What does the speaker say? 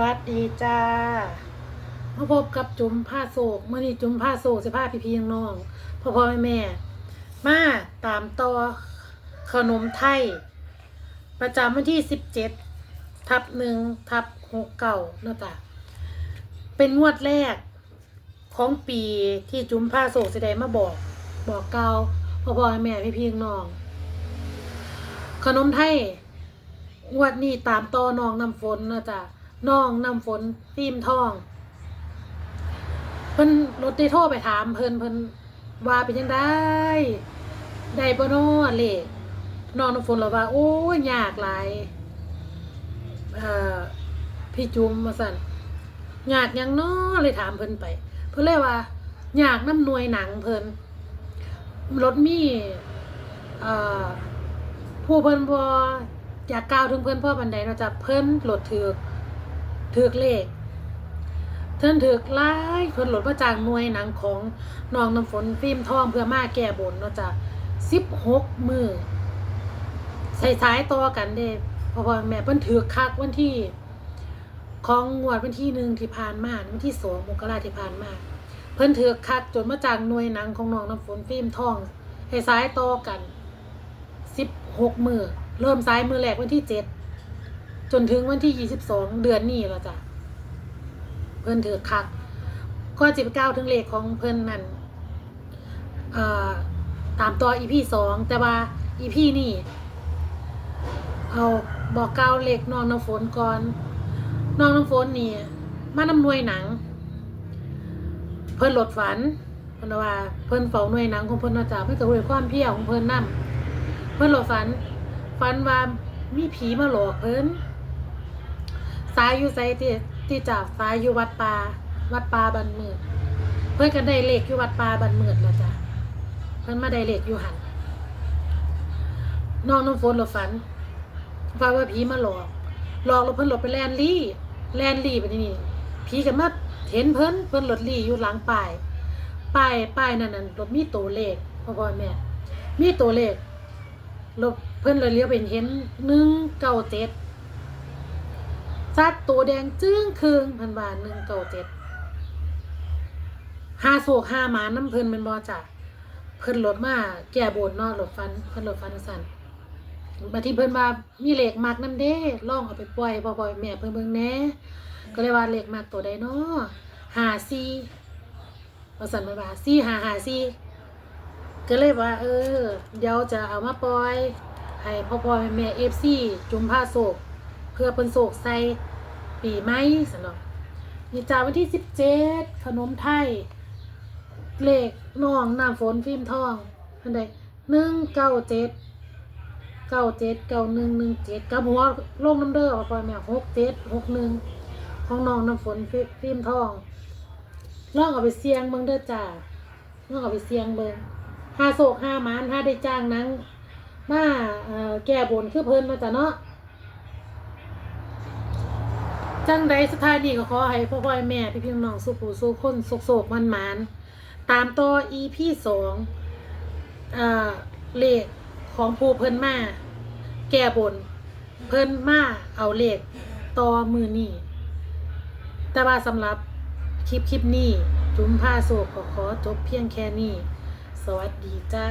วัสดีจ้ามาพบกับจุ๋มผ้าโศกเมื่อนี้จุ๋มผ้าโศกสิผ้าพี่พี่น้องพ่อพ่อแม่แม่มาตามต่อขนมไทย ประจำวันที่สิบเจ็ดทับหนึ่งทับหกเก่าเนาะจ้ะเป็นงวดแรกของปีที่จุ๋มผ้าโศกสิได้มาบอก บอกเก่าพ่อพ่อแม่พี่พี่น้อง ขนมไทยงวดนี้ตามต่อน้องน้ำฝนเนาะจ้ะ น้องน้ำฝนตีมทอง เพิ่นรถได้โทรไปถามเพิ่นเพิ่นว่าเป็นยังได้ได้บ่นอเลขน้องน้ำฝนเลยว่า โอ้ยยากหลายเอ่อพี่จุ๋มว่าสั่นยากยังน้อเลยถามเพิ่นไป เพิ่นเลยว่ายากน้ำหน่วยหนังเพิ่นรถมีเอ่อผู้เพิ่นบ่อยากกล่าวถึงเพิ่นพ่อบันไดเนาะจ้ะเพิ่นโหลดถือก ถือกเลขเพิ่นถือกหลายเพิ่นหลดมาจากหน่วยหนังของน้องน้ำฝนฟิล์มทองเพื่อมาแก้บนเนาะจ้ะ16มื้อใส่สายต่อกันเด้พอพอแม่เพิ่นถือกคักวันที่ ของงวดวันที่หนึ่งที่ผ่านมาวันที่สองมกราที่ผ่านมาเพิ่นถือกคักจนมาจากหน่วยหนังของน้องน้ำฝนฟิล์มทองให้สายต่อกันสิบหกมือเริ่มซ้ายมือแรกวันที่เจ็ด จนถึงวันที่ยี่สิบสองเดือนนี้แล้วจ้ะ เพิ่นถือคักก็จิบเก้าถึงเลขของเพิ่นนั่นตามต่ออีพีสองแต่ว่าอีพีนี่ เอาบอกเก้าเลขน้องน้ำฝนก่อนน้องน้ำฝนนี่มานำหน่วยหนัง เพิ่นหลดฝันเพิ่นว่าเพิ่นเฝ้าหน่วยหนังของเพิ่นนาจ้ะเพิ่นก็ด้ความเพียรของเพิ่นนํเพื่นหลอกฝัน ฝันว่ามีผีมาหลอกเพิ่น สายอยู่ไสที่ที่จากสายอยู่วัดป่าวัดป่าบันเมือดเพื่อนก็ได้เลขอยู่วัดป่าบันเมือดแล้วจ้ะเพื่อนมาได้เลขอยู่หันน้องน้ำฝนหลอกฝันว่าว่าผีมาหลอกหลอกแล้วเพิ่นหลบไปแลนลี่แลนลี่ไปนี่ผีกันมาเห็นเพิ่นเพิ่นหลดลี่อยู่หลังป้ายป้ายป้ายนั่นน่ะรถมีตัวเลขพ่อพ่อแม่มีตัวเลขรถเพื่อนเลยเลี้ยวเป็นเห็นหนึ่งเก้าเจ็ด ซัดตัวแดงจึ้งคืงพันบาทหนึ่งเก้าเจ็ดห้าโศกห้าหมาน้ำเพิ่นเป็นบอจ่ะเพิ่นรถมาแก่บนนอรถฟันเพิ่นรถฟันสั่นมาที่เพิ่นว่ามีเหล็กมากน้ำเด้ล่องเอาไปปล่อยบ่บ่อยแม่เพิ่นเบิ่งแน่ก็เลยว่าเหล็กมากตัวใดนาะหาซีว่าสั่นมาว่าซีหาหาซีก็เลยว่า เออ เดี๋ยวจะเอามาปล่อย ให้พ่อพ่อแม่แม่เอฟซีจุ่มผ้าโศก เพื่อเพิ่นโศกใส่ปีใหม่สนองนี่จ้าวันที่สิบเจ็ดขนมไทย เลขน้องน้ำฝนฟิล์มทองอันใดหนึ่งเก้าเจ็ดเก้าเจ็ดเก้าหนึ่งหนึ่งเจ็ดกับหัวลงน้ำเด้อพ่อพ่อแม่หกเจ็ดหกหนึ่งของน้องน้ำฝนฟิล์มทองลองเอาไปเสียงเบิ่งเด้อจ้าลองเอาไปเสียงเบิ่งห้าโศกห้ามานห้าได้จ้างนังมาแก้บนคือเพิ่นมาจ้ะเนาะ จังใดสุดท้ายนี่ก็ขอให้พ่อพ่อแม่พี่พี่น้องสู้ปู่สู้คนโศกโศกมันมานตามต่อ EP สองเลขของผู้เพิ่นมาแก้บน เพิ่นมาเอาเลขต่อมือนี่แต่ว่าสำหรับคลิปคลิปนี้จุ้มผ้าโศกก็ขอจบเพียงแค่นี้ สวัสดีจ้า